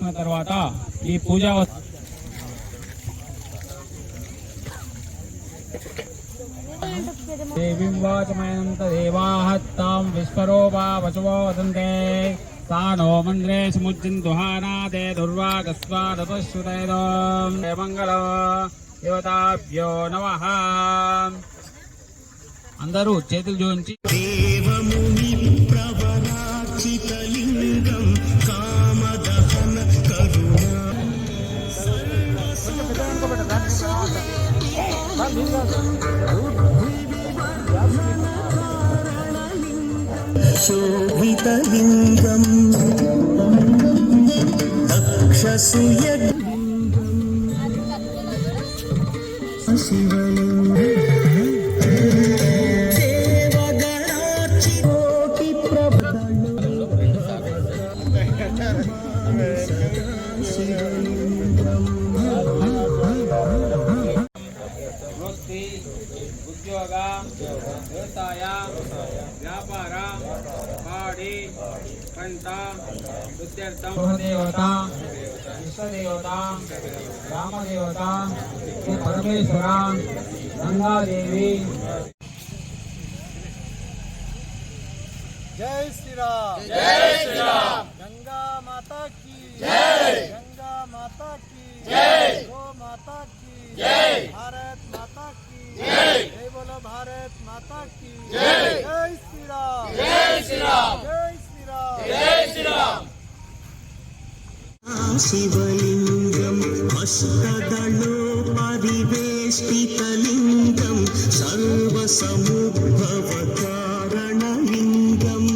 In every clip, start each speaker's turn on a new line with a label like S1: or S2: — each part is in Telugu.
S1: చేసిన తర్వాత ఈ పూజ దేవాహత్తాం విశ్వరూపా వచవో వదంతే. తా మంద్రే సముజ్జిందుహానా నమ. అందరూ చేతులు
S2: జోంచి దేవము శోభితలింగం దక్షసుయగ్
S1: ವೃತ್ತಿ ಉದ್ಯೋಗ ವ್ಯವಸಾಯ ವ್ಯಾಪಾರ ಪಾಡಿ ಕಂಠ ರುದ್ಯರ್ಥ ದೇವತಾ ವಿಶ್ವದೇವತಾ ರಾಮದೇವತಾ ಶ್ರೀ ಪರಮೇಶ್ವರ ಗಂಗಾದೇವಿ
S3: जय श्री राम जय श्री राम गंगा माता की जय गंगा माता की जय गो माता की जय
S2: शिवलिङ्गं हस्तदलो परिवेष्टितलिङ्गं सर्वसमुद्भवकारणलिङ्गम्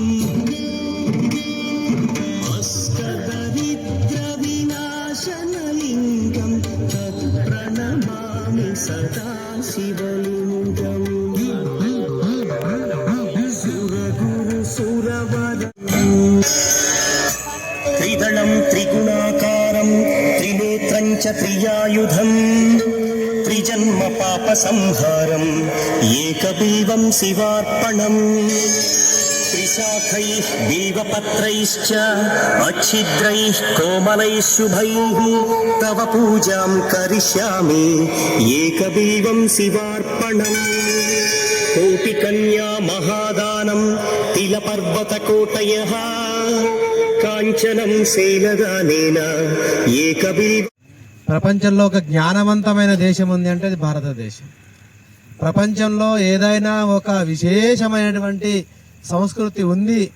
S2: हस्तदरिद्रविनाशनलिङ्गं तत्प्रणमामि सदा शिवलिङ्गम् सुरगुरुसुरवर त्रिदलं त्रिगुणा త్రినేత్రం చ త్రియాయుధం త్రిజన్మ పాప సంహారం ఏకబీవం శివార్పణం. త్రిశాఖై బిల్వపత్రైశ్చ అచ్ఛిద్రైః కోమలైः శుభైः తవ పూజాం కరిష్యామి ఏకబీవం శివార్పణం. కోటికన్యా మహాదానం తిలపర్వతకోటయः కాంచనం శైలదానేన ఏకబీవ
S3: ప్రపంచంలో ఒక జ్ఞానవంతమైన దేశం ఉంది అంటే అది భారతదేశం. ప్రపంచంలో ఏదైనా ఒక విశేషమైనటువంటి సంస్కృతి ఉంది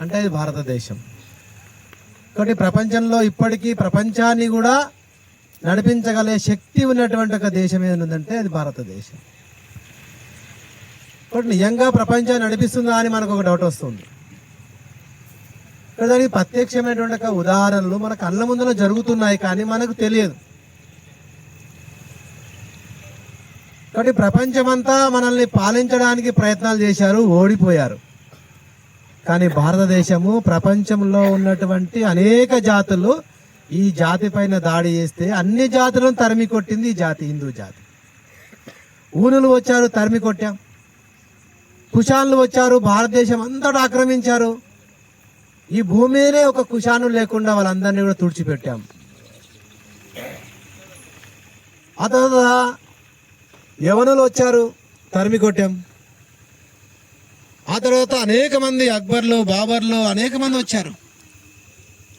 S3: అంటే అది భారతదేశం. కాబట్టి ప్రపంచంలో ఇప్పటికీ ప్రపంచాన్ని కూడా నడిపించగలే శక్తి ఉన్నటువంటి ఒక దేశం ఏదైనా ఉందంటే అది భారతదేశం. కాబట్టి నిజంగా ప్రపంచాన్ని నడిపిస్తుందా అని మనకు ఒక డౌట్ వస్తుంది. దానికి ప్రత్యక్షమైనటువంటి ఉదాహరణలు మన కళ్ళ ముందర జరుగుతున్నాయి కానీ మనకు తెలియదు. కాబట్టి ప్రపంచమంతా మనల్ని పాలించడానికి ప్రయత్నాలు చేశారు ఓడిపోయారు. కానీ భారతదేశము ప్రపంచంలో ఉన్నటువంటి అనేక జాతులు ఈ జాతి పైన దాడి చేస్తే అన్ని జాతులను తరిమి కొట్టింది ఈ జాతి హిందూ జాతి. ఊనులు వచ్చారు తరిమి కొట్టాం. కుషాన్లు వచ్చారు భారతదేశం అంతటా ఆక్రమించారు. ఈ భూమినే ఒక కుషాను లేకుండా వాళ్ళందరినీ కూడా తుడిచిపెట్టాం. ఆ తర్వాత యవనులు వచ్చారు తరిమి కొట్టాం. ఆ తర్వాత అనేక మంది అక్బర్లు బాబర్లు అనేక మంది వచ్చారు.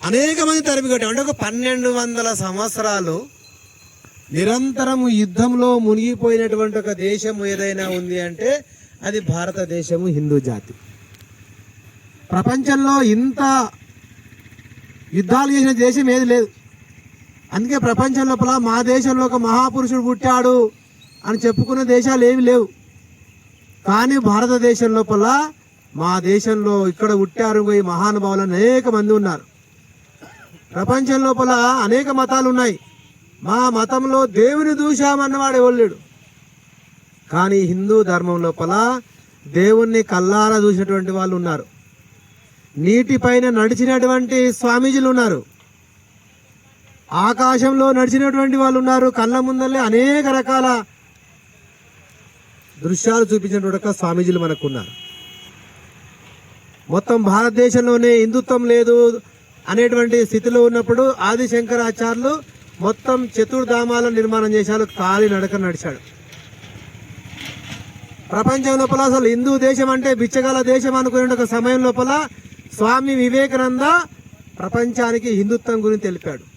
S3: అనేక మంది తరిమి కొట్టాం. అంటే ఒక పన్నెండు వందల సంవత్సరాలు నిరంతరం యుద్ధంలో మునిగిపోయినటువంటి ఒక దేశం ఏదైనా ఉంది అంటే అది భారతదేశము హిందూ జాతి. ప్రపంచంలో ఇంత యుద్ధాలు చేసిన దేశం ఏది లేదు. అందుకే ప్రపంచం లోపల మా దేశంలో ఒక మహాపురుషుడు పుట్టాడు అని చెప్పుకున్న దేశాలు ఏమి లేవు. కానీ భారతదేశం లోపల మా దేశంలో ఇక్కడ పుట్టారు ఈ మహానుభావులు అనేక మంది ఉన్నారు. ప్రపంచం లోపల అనేక మతాలు ఉన్నాయి. మా మతంలో దేవుని దూషామన్నవాడు ఎవరు కానీ హిందూ ధర్మం లోపల దేవుణ్ణి కల్లారా చూసినటువంటి వాళ్ళు ఉన్నారు. నీటిపైన నడిచినటువంటి స్వామీజీలు ఉన్నారు. ఆకాశంలో నడిచినటువంటి వాళ్ళు ఉన్నారు. కళ్ళ ముందల్లే అనేక రకాల దృశ్యాలు చూపించినటువంటి ఒక స్వామీజీలు మనకు ఉన్నారు మొత్తం భారతదేశంలోనే హిందుత్వం లేదు అనేటువంటి స్థితిలో ఉన్నప్పుడు ఆది శంకరాచార్యులు మొత్తం చతుర్ధామాల నిర్మాణం చేశారు. కాలి నడక నడిచాడు. ప్రపంచం లోపల అసలు హిందూ దేశం అంటే బిచ్చగల దేశం అనుకునే ఒక సమయం లోపల స్వామి వివేకానంద ప్రపంచానికి హిందుత్వం గురించి తెలిపాడు.